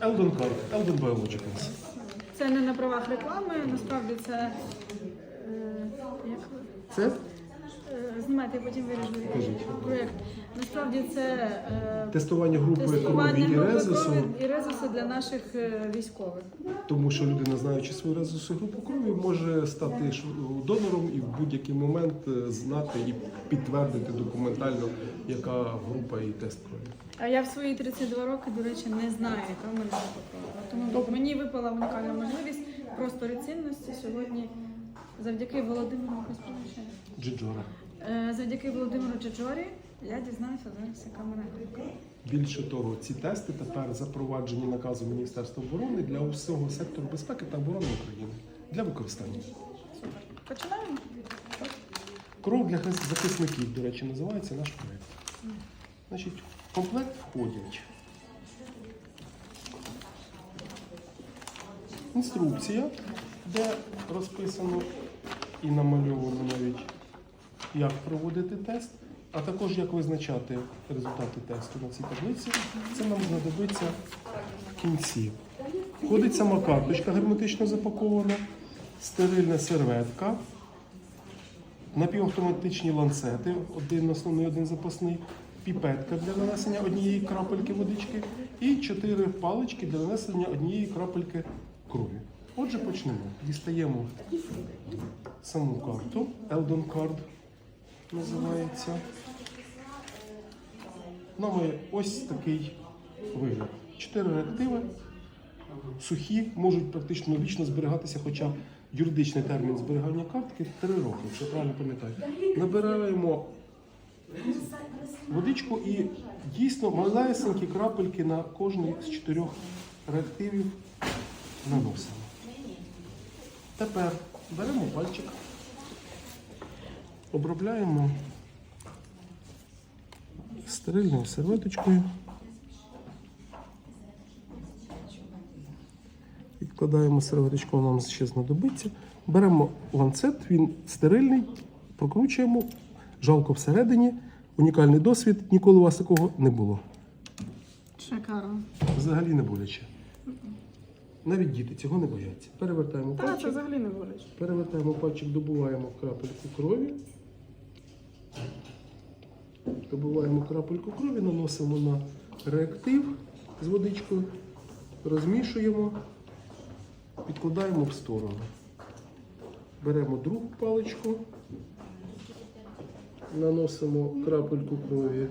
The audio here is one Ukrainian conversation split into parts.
Eldon Card, Eldon Biologicals. Це не на правах реклами, насправді це. Е, як? Це Знімайте, я потім виріжу проєкт. Насправді це е, тестування групи тестування крові і резусу, крові і резусу для наших е, військових. тому що людина, знаючи свою резусу групу крові, може стати ш- донором і в будь-який момент е, знати і підтвердити документально, яка група і тест крові. А я в свої 32 роки, до речі, не знаю, яка в мене група крові. Тому мені випала унікальна можливість просторі цінності сьогодні завдяки Володимиру Костянтиновичу. Джиджора. Е, Завдяки Володимиру Чичорі я дізнаюся зараз, яка мене. Більше того, ці тести тепер запроваджені наказом Міністерства оборони для усього сектору безпеки та оборони України для використання. Супер. Починаємо? Кров для захисників, до речі, називається наш проект. Значить, в комплект входять інструкція, де розписано і намальовано навіть, як проводити тест, а також як визначати результати тесту на цій таблиці. Це нам знадобиться в кінці. Входить сама карточка герметично запакована, стерильна серветка, напівавтоматичні ланцети, один основний, один запасний, піпетка для нанесення однієї крапельки водички і чотири палички для нанесення однієї крапельки крові. Отже, почнемо. Дістаємо саму карту. Eldon Card називається. Вона має ось такий вигляд. Чотири реактиви, сухі, можуть практично вічно зберігатися, хоча юридичний термін зберігання картки 3 роки, якщо правильно пам'ятаю. Набираємо водичку і дійсно малесенькі крапельки на кожний з чотирьох реактивів наносимо. Тепер беремо пальчик, обробляємо стерильною серветочкою. Відкладаємо серветочку, нам ще знадобиться. Беремо ланцет, він стерильний, прокручуємо, жалко всередині. Унікальний досвід, ніколи у вас такого не було. Шикарно. Взагалі не боляче. Навіть діти цього не бояться. Перевертаємо Та це пальчик, взагалі не болить. перевертаємо пальчик, добуваємо крапельку крові. Добуваємо крапельку крові, наносимо на реактив з водичкою, розмішуємо, відкладаємо в сторону. Беремо другу паличку, наносимо крапельку крові.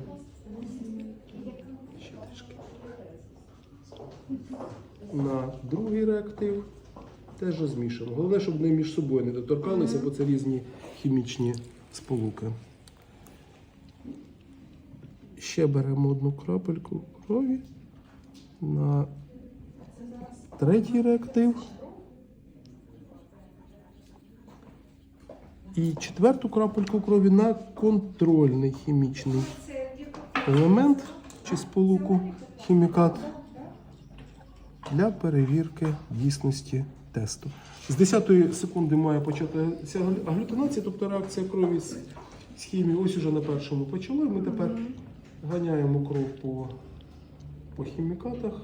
На другий реактив теж розмішуємо. Головне, щоб вони між собою не доторкалися, бо це різні хімічні сполуки. Ще беремо одну крапельку крові на третій реактив. І четверту крапельку крові на контрольний хімічний елемент чи сполуку хімікат для перевірки дійсності тесту. З 10 секунди має початися аглютинація, тобто реакція крові з, хімії. Ось уже на першому почало. Ми тепер ганяємо кров по, по хімікатах,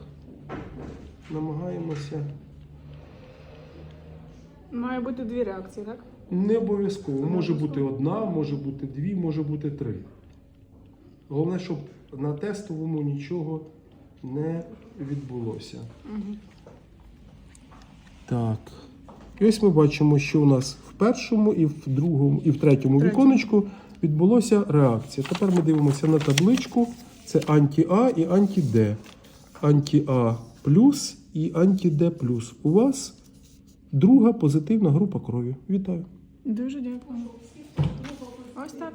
намагаємося. Має бути дві реакції, так? Не обов'язково. Може бути одна, може бути дві, може бути три. Головне, щоб на тестовому нічого не відбулося. Так. І ось ми бачимо, що у нас в першому, і в другому, і в третьому Третьому. віконечку відбулося реакція. Тепер ми дивимося на табличку. Це анті-А і анті-Д. Анті-А плюс і анті-Д плюс. У вас друга позитивна група крові. Вітаю. Дуже дякую. Ось так.